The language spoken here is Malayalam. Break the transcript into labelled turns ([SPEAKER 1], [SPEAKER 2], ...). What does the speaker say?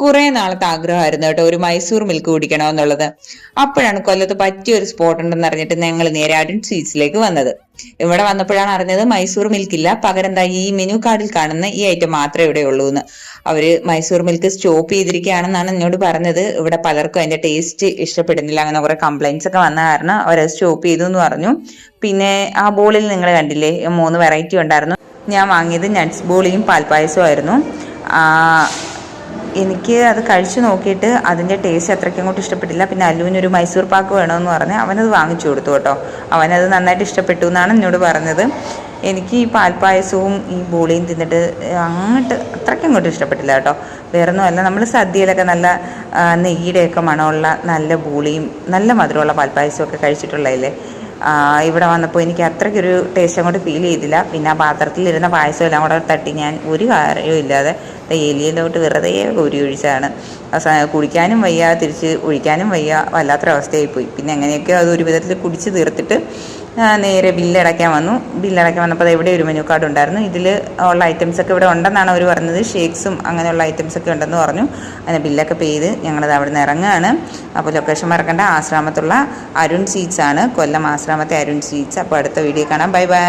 [SPEAKER 1] കുറെ നാളത്തെ ആഗ്രഹമായിരുന്നു കേട്ടോ ഒരു മൈസൂർ മിൽക്ക് കുടിക്കണമെന്നുള്ളത്. അപ്പോഴാണ് കൊല്ലത്ത് പറ്റിയ ഒരു സ്പോട്ട് ഉണ്ടെന്ന് അറിഞ്ഞിട്ട് ഞങ്ങൾ നേരെ ആടിൻ സ്വീറ്റ്സിലേക്ക് വന്നത്. ഇവിടെ വന്നപ്പോഴാണ് അറിഞ്ഞത് മൈസൂർ മിൽക്ക് ഇല്ല പകരം എന്താ ഈ മെനു കാർഡിൽ കാണുന്ന ഈ ഐറ്റം മാത്രമേ ഇവിടെ ഉള്ളൂ എന്ന് അവർ മൈസൂർ മിൽക്ക് സ്റ്റോപ്പ് ചെയ്തിരിക്കുകയാണെന്നാണ് എന്നോട് പറഞ്ഞത്. ഇവിടെ പലർക്കും അതിന്റെ ടേസ്റ്റ് ഇഷ്ടപ്പെടുന്നില്ല അങ്ങനെ കുറെ കംപ്ലൈൻസ് ഒക്കെ വന്ന കാരണം അവരത് സ്റ്റോപ്പ് ചെയ്തു എന്ന് പറഞ്ഞു. പിന്നെ ആ ബോളിൽ നിങ്ങൾ കണ്ടില്ലേ മൂന്ന് വെറൈറ്റി ഉണ്ടായിരുന്നു. ഞാൻ വാങ്ങിയത് നട്ട്സ് ബോളിയും പാൽപ്പായസവും ആയിരുന്നു. എനിക്ക് അത് കഴിച്ചു നോക്കിയിട്ട് അതിന്റെ ടേസ്റ്റ് അത്രയ്ക്ക് അങ്ങോട്ട് ഇഷ്ടപ്പെട്ടില്ല. പിന്നെ അല്ലുവിനൊരു മൈസൂർ പാക്ക് വേണമെന്ന് പറഞ്ഞ് അവനത് വാങ്ങിച്ചു കൊടുത്തു കേട്ടോ. അവനത് നന്നായിട്ട് ഇഷ്ടപ്പെട്ടു എന്നാണ് എന്നോട് പറഞ്ഞത്. എനിക്ക് ഈ പാൽപ്പായസവും ഈ ബോളിയും തിന്നിട്ട് അങ്ങോട്ട് അത്രയ്ക്ക് അങ്ങോട്ട് ഇഷ്ടപ്പെട്ടില്ല കേട്ടോ. വേറെ ഒന്നുമല്ല നമ്മൾ സദ്യയിലൊക്കെ നല്ല നെയ്യുടെയൊക്കെ മണമുള്ള നല്ല ബോളിയും നല്ല മധുരമുള്ള പാൽപ്പായസവും ഒക്കെ കഴിച്ചിട്ടുള്ളതല്ലേ? ഇവിടെ വന്നപ്പോൾ എനിക്ക് അത്രയ്ക്കൊരു ടേസ്റ്റ് അങ്ങോട്ട് ഫീൽ ചെയ്തില്ല. പിന്നെ ആ പാത്രത്തിലിരുന്ന പായസം എല്ലാം കൂടെ തട്ടി ഞാൻ ഒരു കാര്യവും ഇല്ലാതെ എലിയിലോട്ട് വെറുതെ കോരി ഒഴിച്ചാണ്. അവസാനം കുടിക്കാനും വയ്യ തിരിച്ച് ഒഴിക്കാനും വയ്യ വല്ലാത്തൊരവസ്ഥയായി പോയി പിന്നെ എങ്ങനെയൊക്കെയോ അത് ഒരു വിധത്തിൽ കുടിച്ച് തീർത്തിട്ട് നേരെ ബില്ലടയ്ക്കാൻ വന്നു. ബില്ലടയ്ക്കാൻ വന്നപ്പോൾ ഇവിടെ ഒരു മെനു കാർഡ് ഉണ്ടായിരുന്നു. ഇതിൽ ഉള്ള ഐറ്റംസ് ഒക്കെ ഇവിടെ ഉണ്ടെന്നാണ് അവർ പറഞ്ഞത്. ഷേക്സും അങ്ങനെയുള്ള ഐറ്റംസ് ഒക്കെ ഉണ്ടെന്ന് പറഞ്ഞു. അങ്ങനെ ബില്ലൊക്കെ പേ ചെയ്ത് ഞങ്ങളത് അവിടെ നിന്ന് ഇറങ്ങുകയാണ്. അപ്പോൾ ലൊക്കേഷൻ മറക്കേണ്ട. ആശ്രാമത്തുള്ള അരുൺ സ്വീറ്റ്സ് ആണ്. കൊല്ലം ആശ്രാമത്തെ അരുൺ സ്വീറ്റ്സ്. അപ്പോൾ അടുത്ത വീഡിയോ കാണാം. Bye bye.